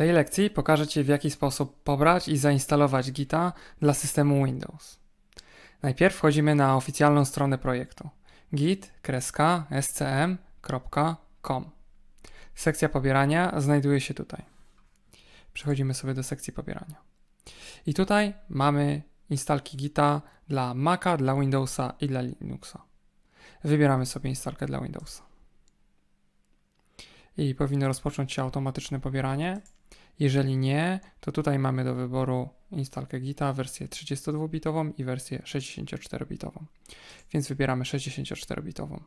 tej lekcji pokażę Ci w jaki sposób pobrać i zainstalować Gita dla systemu Windows. Najpierw wchodzimy na oficjalną stronę projektu git-scm.com. Sekcja pobierania znajduje się tutaj. Przechodzimy sobie do sekcji pobierania. I tutaj mamy instalki Gita dla Maca, dla Windowsa i dla Linuxa. Wybieramy sobie instalkę dla Windowsa. I powinno rozpocząć się automatyczne pobieranie. Jeżeli nie, to tutaj mamy do wyboru instalkę Gita, wersję 32-bitową i wersję 64-bitową. Więc wybieramy 64-bitową.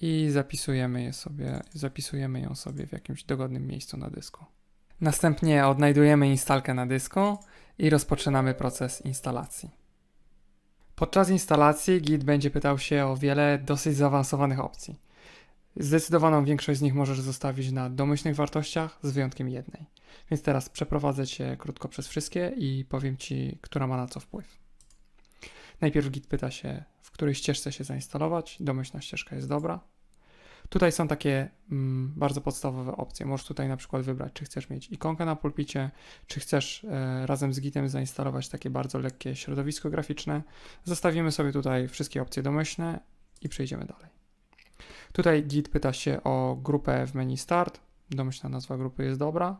I zapisujemy, je sobie, zapisujemy ją sobie w jakimś dogodnym miejscu na dysku. Następnie odnajdujemy instalkę na dysku i rozpoczynamy proces instalacji. Podczas instalacji Git będzie pytał się o wiele dosyć zaawansowanych opcji. Zdecydowaną większość z nich możesz zostawić na domyślnych wartościach, z wyjątkiem jednej. Więc teraz przeprowadzę Cię krótko przez wszystkie i powiem Ci, która ma na co wpływ. Najpierw Git pyta się, w której ścieżce się zainstalować. Domyślna ścieżka jest dobra. Tutaj są takie mm, bardzo podstawowe opcje. Możesz tutaj na przykład wybrać, czy chcesz mieć ikonkę na pulpicie, czy chcesz e, razem z Gitem zainstalować takie bardzo lekkie środowisko graficzne. Zostawimy sobie tutaj wszystkie opcje domyślne i przejdziemy dalej. Tutaj Git pyta się o grupę w menu Start. Domyślna nazwa grupy jest dobra.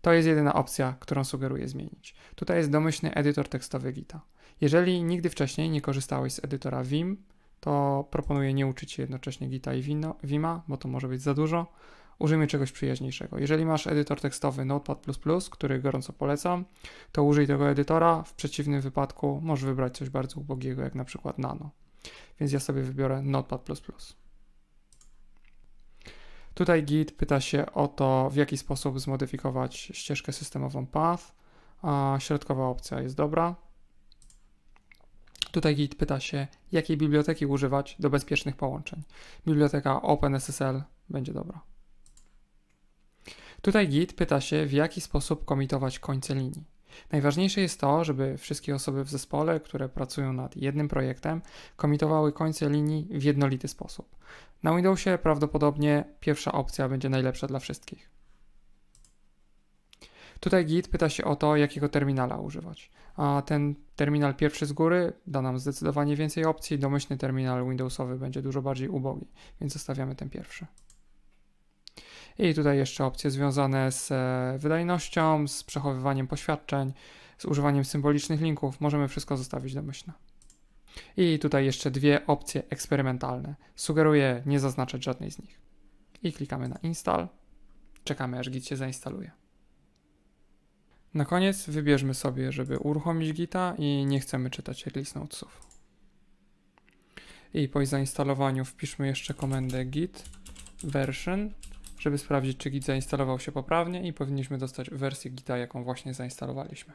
To jest jedyna opcja, którą sugeruję zmienić. Tutaj jest domyślny edytor tekstowy Gita. Jeżeli nigdy wcześniej nie korzystałeś z edytora Vim, to proponuję nie uczyć się jednocześnie Gita i Vima, bo to może być za dużo. Użyjmy czegoś przyjaźniejszego. Jeżeli masz edytor tekstowy Notepad++, który gorąco polecam, to użyj tego edytora. W przeciwnym wypadku możesz wybrać coś bardzo ubogiego, jak na przykład Nano. Więc ja sobie wybiorę Notepad++. Tutaj Git pyta się o to, w jaki sposób zmodyfikować ścieżkę systemową path, a środkowa opcja jest dobra. Tutaj Git pyta się, jakiej biblioteki używać do bezpiecznych połączeń. Biblioteka OpenSSL będzie dobra. Tutaj Git pyta się, w jaki sposób komitować końce linii. Najważniejsze jest to, żeby wszystkie osoby w zespole, które pracują nad jednym projektem, komitowały końce linii w jednolity sposób. Na Windowsie prawdopodobnie pierwsza opcja będzie najlepsza dla wszystkich. Tutaj Git pyta się o to, jakiego terminala używać. A ten terminal pierwszy z góry da nam zdecydowanie więcej opcji. Domyślny terminal Windowsowy będzie dużo bardziej ubogi, więc zostawiamy ten pierwszy. I tutaj jeszcze opcje związane z e, wydajnością, z przechowywaniem poświadczeń, z używaniem symbolicznych linków. Możemy wszystko zostawić domyślne. I tutaj jeszcze dwie opcje eksperymentalne. Sugeruję nie zaznaczać żadnej z nich. I klikamy na install. Czekamy aż Git się zainstaluje. Na koniec wybierzmy sobie, żeby uruchomić Gita i nie chcemy czytać release notesów. I po zainstalowaniu wpiszmy jeszcze komendę git version, żeby sprawdzić, czy Git zainstalował się poprawnie i powinniśmy dostać wersję Gita, jaką właśnie zainstalowaliśmy.